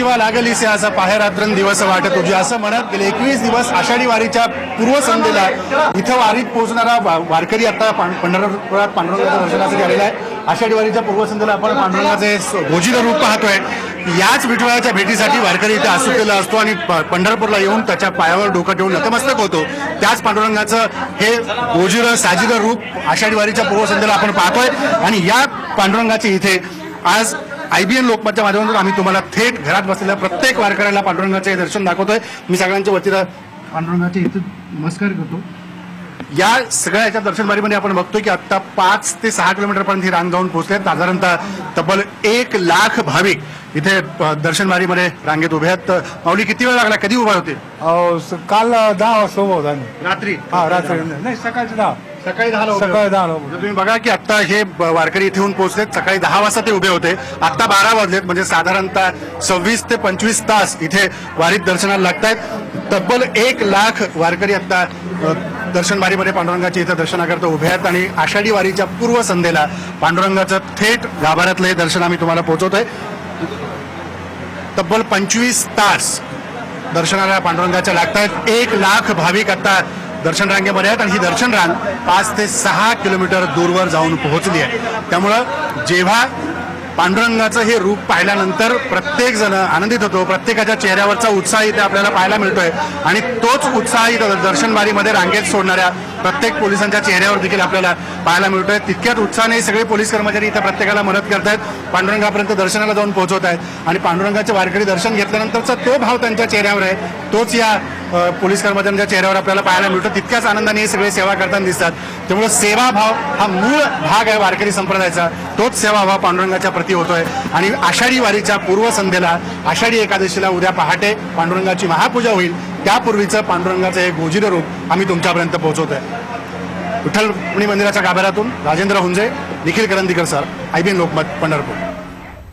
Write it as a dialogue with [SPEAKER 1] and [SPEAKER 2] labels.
[SPEAKER 1] जीवा लागलीसे असा पाहेरात्रन दिवस वाटत तुझी असं म्हणत गेले एकवीस दिवस आषाढी वारीच्या पूर्वसंध्येला इथं वारीत पोहोचणारा वारकरी आता पां- पंढरपुरात पांडुरंगाच्या दर्शनासाठी आलेला आहे. आषाढी वारीच्या पूर्वसंध्येला आपण पांडुरंगाचे स- रूप पाहतोय. याच विठुरायाच्या भेटीसाठी वारकरी इथे आसुकेला असतो आणि प- पंढरपूरला येऊन त्याच्या पायावर डोकं ठेवून नतमस्तक होतो. त्याच पांडुरंगाचं हे गोजिरं साजिरं रूप आषाढी वारीच्या पूर्वसंध्येला आपण पाहतोय. आणि या पांडुरंगाचे इथे आज आयबीएन लोकमतच्या माध्यमातून आम्ही तुम्हाला थेट घरात बसलेल्या प्रत्येक वारकऱ्याला पांडुरंगाचे दर्शन दाखवतोय. मी सगळ्यांच्या वतीला पांडुरंगाचे इथे नमस्कार करतो. या सगळ्या याच्या दर्शनबारीमध्ये आपण बघतोय की आता पाच ते सहा किलोमीटर पर्यंत ही रांग जाऊन पोहोचले साधारणतः तब्बल एक लाख भाविक इथे दर्शनबारीमध्ये रांगेत उभे आहेत. माऊली किती वेळ लागला? कधी उभा होते?
[SPEAKER 2] काल दहा वाजता उभा होता.
[SPEAKER 1] रात्री?
[SPEAKER 2] हा रात्री. नाही सकाळचे दहा.
[SPEAKER 1] सकाळी दहा
[SPEAKER 2] सकाळी उभे.
[SPEAKER 1] तुम्ही बघा की आता हे वारकरी इथे येऊन पोहोचलेत सकाळी दहा वाजता ते उभे होते. आता बारा वाजलेत. म्हणजे साधारणतः सव्वीस ते पंचवीस तास इथे वारीत दर्शनाला लागतायत. तब्बल एक लाख वारकरी आता अ, दर्शनबारीमध्ये पांडुरंगाच्या इथं दर्शनाकरता उभे आहेत आणि आषाढी वारीच्या पूर्वसंध्येला पांडुरंगाचं थेट गाभाऱ्यातलं हे दर्शन आम्ही तुम्हाला पोहोचवतोय. तब्बल पंचवीस तास दर्शनाला पांडुरंगाच्या लागतात एक लाख भाविक आता दर्शन रांगेमध्ये आहेत आणि ही दर्शन रांग पाच ते सहा किलोमीटर दूरवर जाऊन पोहोचली आहे. त्यामुळं जेव्हा पांडुरंगाचं हे रूप पाहिल्यानंतर प्रत्येक जण आनंदित होतो. प्रत्येकाच्या चेहऱ्यावरचा उत्साह इथे आपल्याला पाहायला मिळतोय. आणि तोच उत्साह इथं दर्शनबारीमध्ये रांगेत सोडणाऱ्या प्रत्येक पोलिसांच्या चेहऱ्यावर देखील आपल्याला पाहायला मिळतोय. तितक्याच उत्साहाने सगळे पोलीस कर्मचारी इथं प्रत्येकाला मदत करतायत. पांडुरंगापर्यंत दर्शनाला जाऊन पोहोचवत आहेत. आणि पांडुरंगाचे वारकरी दर्शन घेतल्यानंतरचा तो भाव त्यांच्या चेहऱ्यावर आहे. तोच या पोलीस कर्मचाऱ्यांच्या चेहऱ्यावर आपल्याला पाहायला मिळतो. तितक्याच आनंदाने हे सगळे सेवा करताना दिसतात. त्यामुळे सेवाभाव हा मूळ भाग आहे वारकरी संप्रदायाचा. तोच सेवाभाव पांडुरंगाच्या प्रती होतोय. आणि आषाढी वारीच्या पूर्वसंध्येला आषाढी एकादशीला उद्या पहाटे पांडुरंगाची महापूजा होईल. त्यापूर्वीचं पांडुरंगाचं हे गोजिरं रूप आम्ही तुमच्यापर्यंत पोहोचवतोय. विठ्ठल रुक्मिणी मंदिराच्या गाभाऱ्यातून Rajendra Hunje Nikhil Karandikar sir I B Lokmat Pandharpur.